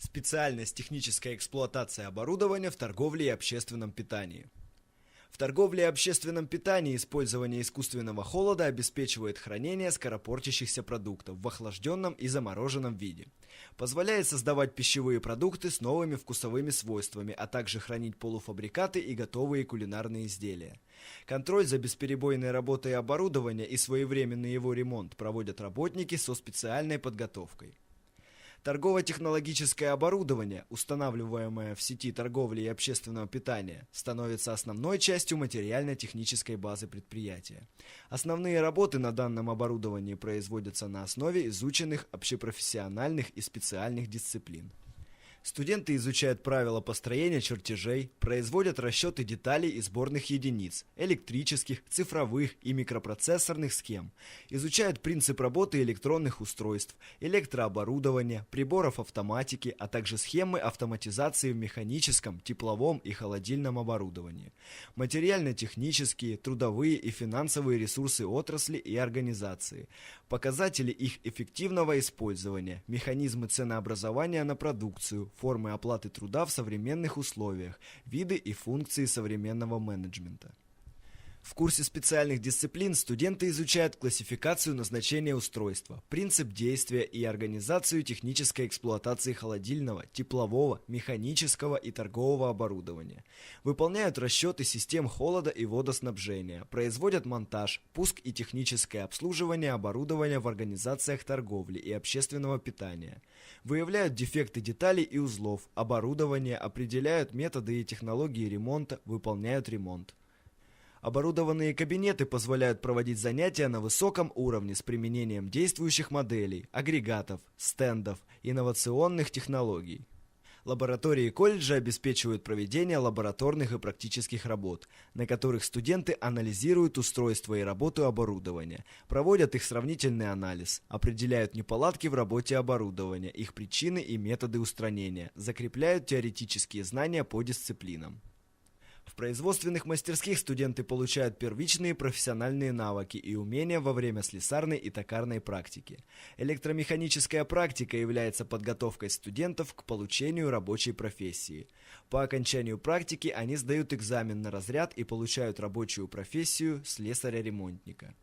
Специальность техническая эксплуатация оборудования в торговле и общественном питании. В торговле и общественном питании использование искусственного холода обеспечивает хранение скоропортящихся продуктов в охлажденном и замороженном виде. Позволяет создавать пищевые продукты с новыми вкусовыми свойствами, а также хранить полуфабрикаты и готовые кулинарные изделия. Контроль за бесперебойной работой оборудования и своевременный его ремонт проводят работники со специальной подготовкой. Торгово-технологическое оборудование, устанавливаемое в сети торговли и общественного питания, становится основной частью материально-технической базы предприятия. Основные работы на данном оборудовании производятся на основе изученных общепрофессиональных и специальных дисциплин. Студенты изучают правила построения чертежей, производят расчеты деталей и сборных единиц, электрических, цифровых и микропроцессорных схем, изучают принцип работы электронных устройств, электрооборудования, приборов автоматики, а также схемы автоматизации в механическом, тепловом и холодильном оборудовании, материально-технические, трудовые и финансовые ресурсы отрасли и организации, показатели их эффективного использования, механизмы ценообразования на продукцию, формы оплаты труда в современных условиях, виды и функции современного менеджмента. В курсе специальных дисциплин студенты изучают классификацию назначения устройства, принцип действия и организацию технической эксплуатации холодильного, теплового, механического и торгового оборудования. Выполняют расчеты систем холода и водоснабжения, производят монтаж, пуск и техническое обслуживание оборудования в организациях торговли и общественного питания. Выявляют дефекты деталей и узлов, оборудования, определяют методы и технологии ремонта, выполняют ремонт. Оборудованные кабинеты позволяют проводить занятия на высоком уровне с применением действующих моделей, агрегатов, стендов, инновационных технологий. Лаборатории колледжа обеспечивают проведение лабораторных и практических работ, на которых студенты анализируют устройство и работу оборудования, проводят их сравнительный анализ, определяют неполадки в работе оборудования, их причины и методы устранения, закрепляют теоретические знания по дисциплинам. Производственных мастерских студенты получают первичные профессиональные навыки и умения во время слесарной и токарной практики. Электромеханическая практика является подготовкой студентов к получению рабочей профессии. По окончанию практики они сдают экзамен на разряд и получают рабочую профессию слесаря-ремонтника.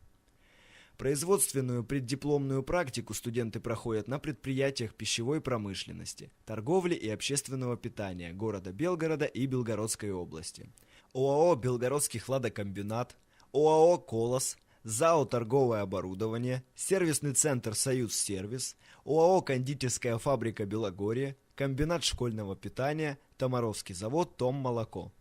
Производственную преддипломную практику студенты проходят на предприятиях пищевой промышленности, торговли и общественного питания города Белгорода и Белгородской области. ОАО «Белгородский хладокомбинат», ОАО «Колос», ЗАО «Торговое оборудование», сервисный центр «Союз Сервис», ОАО «Кондитерская фабрика Белогорье», комбинат школьного питания, Томаровский завод «Том Молоко».